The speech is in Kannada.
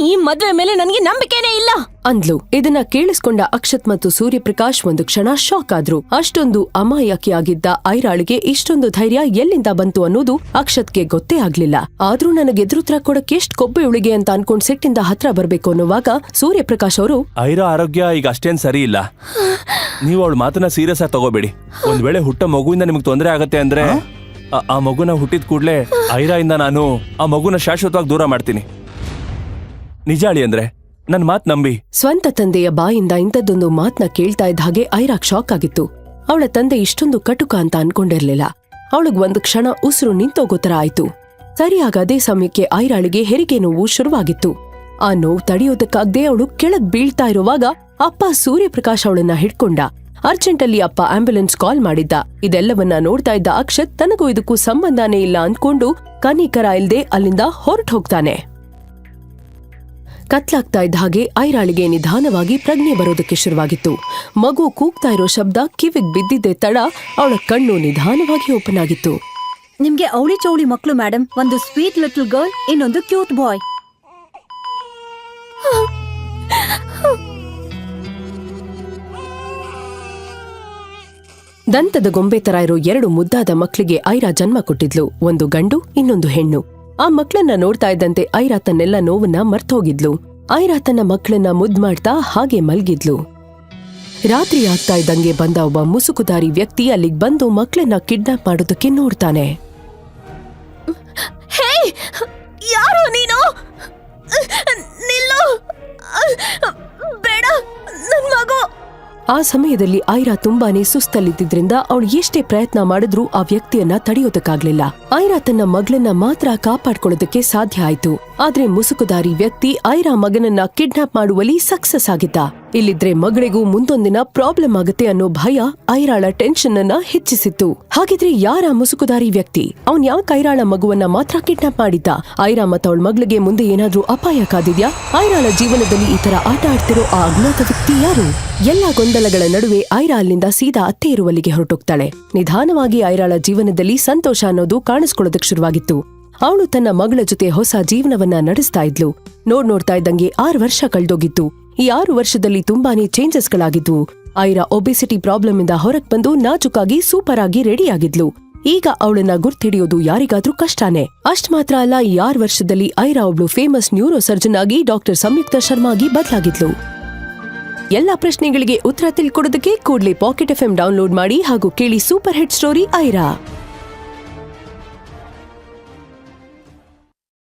ಈ ಮದುವೆ ಮೇಲೆ ನನಗೆ ನಂಬಿಕೆನೇ ಇಲ್ಲ. ಅಂದ್ಲು. ಇದನ್ನ ಕೇಳಿಸ್ಕೊಂಡ ಅಕ್ಷತ್ ಮತ್ತು ಸೂರ್ಯಪ್ರಕಾಶ್ ಒಂದು ಕ್ಷಣ ಶಾಕ್ ಆದ್ರು. ಅಷ್ಟೊಂದು ಅಮಾಯಕಿಯಾಗಿದ್ದ ಐರಾಳಿಗೆ ಇಷ್ಟೊಂದು ಧೈರ್ಯ ಎಲ್ಲಿಂದ ಬಂತು ಅನ್ನೋದು ಅಕ್ಷತ್ಗೆ ಗೊತ್ತೇ ಆಗ್ಲಿಲ್ಲ. ಆದ್ರೂ ನನಗೆ ಎದುರುತ್ರ ಕೊಡಕ್ಕೆ ಎಷ್ಟು ಕೊಬ್ಬೆ ಉಳಿಗೆ ಅಂತ ಅನ್ಕೊಂಡ್ ಸಿಟ್ಟಿಂದ ಹತ್ರ ಬರ್ಬೇಕು ಅನ್ನುವಾಗ ಸೂರ್ಯಪ್ರಕಾಶ್ ಅವರು ಐರಾ ಆರೋಗ್ಯ ಈಗ ಅಷ್ಟೇನ್ ಸರಿ ಇಲ್ಲ. ನೀವು ಅವಳ ಮಾತನ್ನ ಸೀರಿಯಸ್ ಆಗಿ ತಗೋಬೇಡಿ. ಒಂದ್ ವೇಳೆ ಹುಟ್ಟ ಮಗುವಿಂದ ನಿಮ್ಗೆ ತೊಂದರೆ ಆಗತ್ತೆ ಅಂದ್ರೆ ಆ- ಆ ಮಗುನ ಹುಟ್ಟಿದ ಕೂಡ್ಲೆ ಐರಾ ಇಂದ ನಾನು ಆ ಮಗುನ ಶಾಶ್ವತವಾಗಿ ದೂರ ಮಾಡ್ತೀನಿ. ನಿಜ ಅಳಿ ಅಂದ್ರೆ? ನನ್ ಮಾತ್ ನಂಬಿ. ಸ್ವಂತ ತಂದೆಯ ಬಾಯಿಂದ ಇಂಥದ್ದೊಂದು ಮಾತ್ನ ಕೇಳ್ತಾ ಇದ್ದ ಹಾಗೆ ಐರಾಕ್ ಶಾಕ್ ಆಗಿತ್ತು. ಅವಳ ತಂದೆ ಇಷ್ಟೊಂದು ಕಟುಕ ಅಂತ ಅನ್ಕೊಂಡಿರ್ಲಿಲ್ಲ. ಅವಳಗ್ ಒಂದು ಕ್ಷಣ ಉಸಿರು ನಿಂತೋಗೋ ತರ ಆಯ್ತು. ಸರಿಯಾಗ ಅದೇ ಸಮಯಕ್ಕೆ ಐರಾಳಿಗೆ ಹೆರಿಗೆ ನೋವು ಶುರುವಾಗಿತ್ತು. ಆ ನೋವು ತಡೆಯೋದಕ್ಕಾಗ್ದೇ ಅವಳು ಕೆಳಗ್ ಬೀಳ್ತಾ ಇರುವಾಗ ಅಪ್ಪ ಸೂರ್ಯಪ್ರಕಾಶ್ ಅವಳನ್ನ ಹಿಡ್ಕೊಂಡ. ಅರ್ಜೆಂಟಲ್ಲಿ ಅಪ್ಪ ಆಂಬ್ಯುಲೆನ್ಸ್ ಕಾಲ್ ಮಾಡಿದ್ದ. ಇದೆಲ್ಲವನ್ನ ನೋಡ್ತಾ ಇದ್ದ ಅಕ್ಷತ್, ತನಗೂ ಇದಕ್ಕೂ ಸಂಬಂಧನೇ ಇಲ್ಲ ಅಂದ್ಕೊಂಡು ಕನಿಕರ ಇಲ್ದೆ ಅಲ್ಲಿಂದ ಹೊರಟು ಹೋಗ್ತಾನೆ ಕತ್ಲಾಗ್ತಾ ಇದ್ದ ಹಾಗೆ ಐರಾಳಿಗೆ ನಿಧಾನವಾಗಿ ಪ್ರಜ್ಞೆ ಬರೋದಕ್ಕೆ ಶುರುವಾಗಿತ್ತು. ಮಗು ಕೂಗ್ತಾ ಇರೋ ಶಬ್ದ ಕಿವಿಗ್ ಬಿದ್ದಿದ್ದೆ ತಡ ಅವಳ ಕಣ್ಣು ನಿಧಾನವಾಗಿ ಓಪನ್ ಆಗಿತ್ತು. ನಿಮ್ಗೆ ಅವಳಿ ಚೌಳಿ ಮಕ್ಕಳು ಮೇಡಮ್ ಒಂದು ಸ್ವೀಟ್ ಲಿಟಲ್ ಗರ್ಲ್ ಇನ್ನೊಂದು ಕ್ಯೂಟ್ ಬಾಯ್ ದಂತದ ಗೊಂಬೆ ತರ ಇರೋ ಎರಡು ಮುದ್ದಾದ ಮಕ್ಕಳಿಗೆ ಐರಾ ಜನ್ಮ ಕೊಟ್ಟಿದ್ಲು. ಒಂದು ಗಂಡು ಇನ್ನೊಂದು ಹೆಣ್ಣು. ಆ ಮಕ್ಳನ್ನ ನೋಡ್ತಾ ಇದ್ದಂತೆ ಐರಾತನ್ನೆಲ್ಲ ನೋವನ್ನ ಮರ್ತೋಗಿದ್ಲು. ಐರಾ ತನ್ನ ಮಕ್ಕಳನ್ನ ಮುದ್ ಮಾಡ್ತಾ ಹಾಗೆ ಮಲ್ಗಿದ್ಲು. ರಾತ್ರಿ ಆಗ್ತಾ ಇದ್ದಂಗೆ ಬಂದ ಒಬ್ಬ ಮುಸುಕುದಾರಿ ವ್ಯಕ್ತಿ ಅಲ್ಲಿಗೆ ಬಂದು ಮಕ್ಕಳನ್ನ ಕಿಡ್ನಾಪ್ ಮಾಡೋದಕ್ಕೆ ನೋಡ್ತಾನೆ. ಯಾರು ನೀನು? ಆ ಸಮಯದಲ್ಲಿ ಐರಾ ತುಂಬಾನೇ ಸುಸ್ತಲ್ಲಿದ್ದಿದ್ರಿಂದ ಅವಳು ಎಷ್ಟೇ ಪ್ರಯತ್ನ ಮಾಡಿದ್ರೂ ಆ ವ್ಯಕ್ತಿಯನ್ನ ತಡೆಯೋದಕ್ಕಾಗ್ಲಿಲ್ಲ. ಐರಾ ತನ್ನ ಮಗಳನ್ನ ಮಾತ್ರ ಕಾಪಾಡ್ಕೊಳ್ಳೋದಕ್ಕೆ ಸಾಧ್ಯ ಆಯ್ತು. ಆದ್ರೆ ಮುಸುಕುದಾರಿ ವ್ಯಕ್ತಿ ಐರಾ ಮಗನನ್ನ ಕಿಡ್ನಾಪ್ ಮಾಡುವಲ್ಲಿ ಸಕ್ಸಸ್ ಆಗಿದ್ದ. ಇಲ್ಲಿದ್ರೆ ಮಗಳಿಗೂ ಮುಂದೊಂದಿನ ಪ್ರಾಬ್ಲಮ್ ಆಗುತ್ತೆ ಅನ್ನೋ ಭಯ ಐರಾಳ ಟೆನ್ಷನ್ ಅನ್ನ ಹೆಚ್ಚಿಸಿತ್ತು. ಹಾಗಿದ್ರೆ ಯಾರ ಮುಸುಕುದಾರಿ ವ್ಯಕ್ತಿ? ಅವನ್ ಯಾಕೆ ಐರಾಳ ಮಗುವನ್ನ ಮಾತ್ರ ಕಿಡ್ನಾಪ್ ಮಾಡಿದ್ದ? ಐರಾ ಮತ್ತ ಅವಳ ಮಗಳಿಗೆ ಮುಂದೆ ಏನಾದ್ರೂ ಅಪಾಯ ಕಾದಿದ್ಯಾ? ಐರಾಳ ಜೀವನದಲ್ಲಿ ಈ ತರ ಆಟ ಆಡ್ತಿರೋ ಆ ಅಜ್ಞಾತ ವ್ಯಕ್ತಿ ಯಾರು? ಎಲ್ಲಾ ಗೊಂದಲಗಳ ನಡುವೆ ಐರಾ ಅಲ್ಲಿಂದ ಸೀದಾ ಅತ್ತೆ ಇರುವಲ್ಲಿಗೆ ಹೊರಟೋಗ್ತಾಳೆ. ನಿಧಾನವಾಗಿ ಐರಾಳ ಜೀವನದಲ್ಲಿ ಸಂತೋಷ ಅನ್ನೋದು ಕಾಣಿಸ್ಕೊಳ್ಳೋದಕ್ಕೆ ಶುರುವಾಗಿತ್ತು. ಅವಳು ತನ್ನ ಮಗಳ ಜೊತೆ ಹೊಸ ಜೀವನವನ್ನ ನಡೆಸ್ತಾ ಇದ್ಲು. ನೋಡ್ ನೋಡ್ತಾ ಇದ್ದಂಗೆ ಆರು ವರ್ಷ ಕಳ್ದೋಗಿತ್ತು. ಈ ಆರು ವರ್ಷದಲ್ಲಿ ತುಂಬಾನೇ ಚೇಂಜಸ್ಗಳಾಗಿದ್ವು. ಐರಾ ಒಬೆಸಿಟಿ ಪ್ರಾಬ್ಲಮ್ ಇಂದ ಹೊರಗ್ ಬಂದು ನಾಜುಕಾಗಿ ಸೂಪರ್ ಆಗಿ ರೆಡಿ ಆಗಿದ್ಲು ಈಗ ಅವಳನ್ನ ಗುರ್ತಿಡಿಯೋದು ಯಾರಿಗಾದ್ರೂ ಕಷ್ಟನೇ. ಅಷ್ಟ್ ಮಾತ್ರ ಅಲ್ಲ, ಈ ಆರು ವರ್ಷದಲ್ಲಿ ಐರಾ ಒಬ್ಳು ಫೇಮಸ್ ನ್ಯೂರೋ ಸರ್ಜನ್ ಆಗಿ ಡಾಕ್ಟರ್ ಸಂಯುಕ್ತ ಶರ್ಮಾ ಆಗಿ ಬದಲಾಗಿದ್ಲು. ಎಲ್ಲ ಪ್ರಶ್ನೆಗಳಿಗೆ ಉತ್ತರ ತಿಳ್ಕೊಡೋದಕ್ಕೆ ಕೂಡ್ಲೇ ಪಾಕೆಟ್ ಎಫ್ ಡೌನ್ಲೋಡ್ ಮಾಡಿ ಹಾಗೂ ಕೇಳಿ ಸೂಪರ್ ಹಿಟ್ ಸ್ಟೋರಿ ಐರಾ.